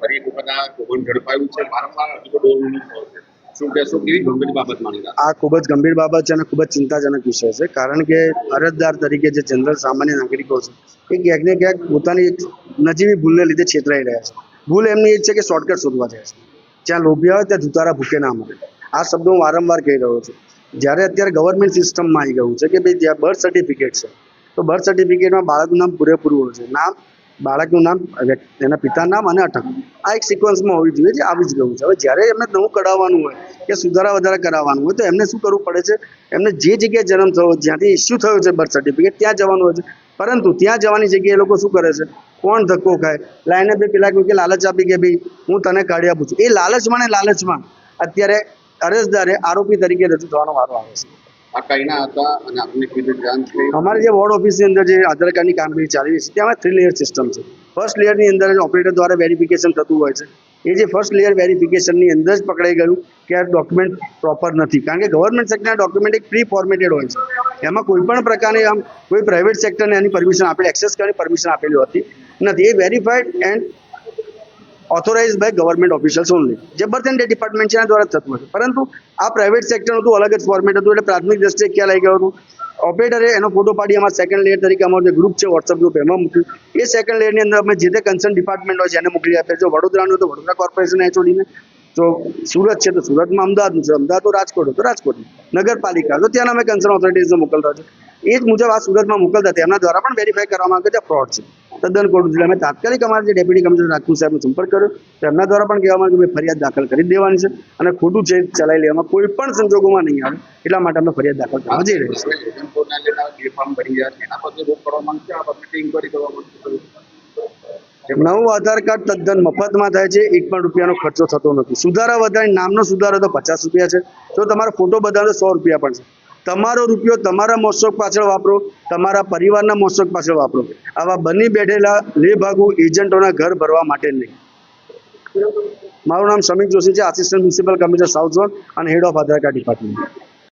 ફરી એક વખત ઝડપાયું છે. વારંવાર હજુ છે. બાબત આ ખૂબ જ ગંભીર બાબત છે અને ખૂબ જ ચિંતાજનક વિષય છે. કારણ કે અરજદાર તરીકે જે જનરલ સામાન્ય નાગરિકો છે, એ ક્યાંક ને ક્યાંક પોતાની નજીવી ભૂલને લીધે છેતરાઈ રહ્યા છે. ભૂલ એમની એ છે કે શોર્ટકટ શોધવા જાય છે. જ્યાં લોભ્યા હોય ત્યાં ધુતારા ભૂકે ના મળે આ શબ્દ હું વારંવાર કહી રહ્યો છું. જ્યારે અત્યારે ગવર્મેન્ટ સિસ્ટમમાં આવી ગયું છે કે ભાઈ જ્યાં બર્થ સર્ટિફિકેટ છે, તો બર્થ સર્ટિફિકેટમાં બાળકનું નામ પૂરેપૂરું હોય છે. નામ બાળકનું નામ એના પિતાનું નામ અને અટક આ એક સિક્વન્સમાં હોવી જોઈએ જે આવી જ ગયું છે. હવે જ્યારે એમને નવું કઢાવવાનું હોય કે સુધારા વધારા કરાવવાનું હોય, તો એમને શું કરવું પડે છે? એમને જે જગ્યાએ જન્મ થયો જ્યાંથી ઇસ્યુ થયો છે બર્થ સર્ટિફિકેટ ત્યાં જવાનું હોય છે. પરંતુ ત્યાં જવાની જગ્યાએ એ લોકો શું કરે છે? કોણ ધક્કો ખાય? લાઈને બે પેલા કહ્યું કે લાલચ આપી કે ભાઈ, હું તને કાઢી આપું છું. એ લાલચમાં ને લાલચમાં અત્યારે અરજદારે આરોપી તરીકે રજૂ થવાનો વારો આવે છે. આ કઈના હતા અને આપને કીધું જાણ અમારે જે વોર્ડ ઓફિસની અંદર જે આધાર કાર્ડની કામગીરી ચાલી રહી છે, ત્યાં થ્રી લેયર સિસ્ટમ છે. ફર્સ્ટ લેયરની અંદર જ ઓપરેટર દ્વારા વેરિફિકેશન થતું હોય છે. એ જે ફર્સ્ટ લેયર વેરિફિકેશનની અંદર જ પકડાઈ ગયું કે આ ડોક્યુમેન્ટ પ્રોપર નથી. કારણ કે ગવર્મેન્ટ સેક્ટરના ડોક્યુમેન્ટ એક પ્રી ફોર્મેટેડ હોય છે. એમાં કોઈ પણ પ્રકારની આમ કોઈ પ્રાઇવેટ સેક્ટરને એની પરમિશન આપેલી એક્સેસ કરવાની પરમિશન આપેલી હોતી નથી. એ verified and authorise by government officials only જે બર્થ એન્ડ ડિપાર્ટમેન્ટ છે, એના દ્વારા થતું હતું પરંતુ આ પ્રાઇવેટ સેક્ટરનું હતું અલગ જ ફોર્મેટ હતું, એટલે પ્રાથમિક દ્રષ્ટિએ ક્યાં લઈ ગયો હતું. ઓપરેટરે એનો ફોટો પાડી અમારા સેકન્ડ લેયર તરીકે અમારો જે ગ્રુપ છે વોટ્સઅપ ગ્રુપ એમાં મૂક્યું. એ સેકન્ડ લેયરની અંદર અમે જે તે કન્સર્ન ડિપાર્ટમેન્ટ હોય છે, એને મોકલી આપે જો વડોદરાનું તો વડોદરા કોર્પોરેશન એચઓડીને જો સુરત છે તો સુરતમાં અમદાવાદનું છે, અમદાવાદ તો રાજકોટ તો રાજકોટ. નગરપાલિકા, તો ત્યાંના અમે કન્સર્ન ઓથોરિટીઝને મોકલતા છે એ જ મુજબ આ સુરતમાં મોકલતા તેમના દ્વારા પણ વેરીફાઈ કરવામાં આવે છે ફ્રોડ છે. તદ્દન છે એટલે અમે તાત્કાલિક અમારા જે ડેપ્યુટી કમિશનર રાજપૂત સાહેબનો સંપર્ક કર્યો તેમના દ્વારા પણ કહેવામાં આવ્યું કે ફરિયાદ દાખલ કરી દેવાની છે અને ખોટું છે ચલાવી લેવામાં કોઈ પણ સંજોગોમાં નહીં આવે એટલા માટે અમે ફરિયાદ દાખલ કરવા જઈ રહ્યા નવું આધાર કાર્ડ તદ્દન મફતમાં થાય છે, એક પણ રૂપિયાનો ખર્ચો થતો નથી. સુધારા વધારે, નામનો સુધારો તો પચાસ રૂપિયા છે. જો તમારો ફોટો બધાનો સો રૂપિયા પણ છે. તમારો રૂપિયો તમારા મોત્સવ પાછળ વાપરો, તમારા પરિવારના મોત્સવ પાછળ વાપરો. આવા બની બેઠેલા લેભાગુ એજન્ટોના ઘર ભરવા માટે નહીં. મારું નામ સમીર જોશી છે assistant municipal commissioner south zone અને head of Aadhaar card department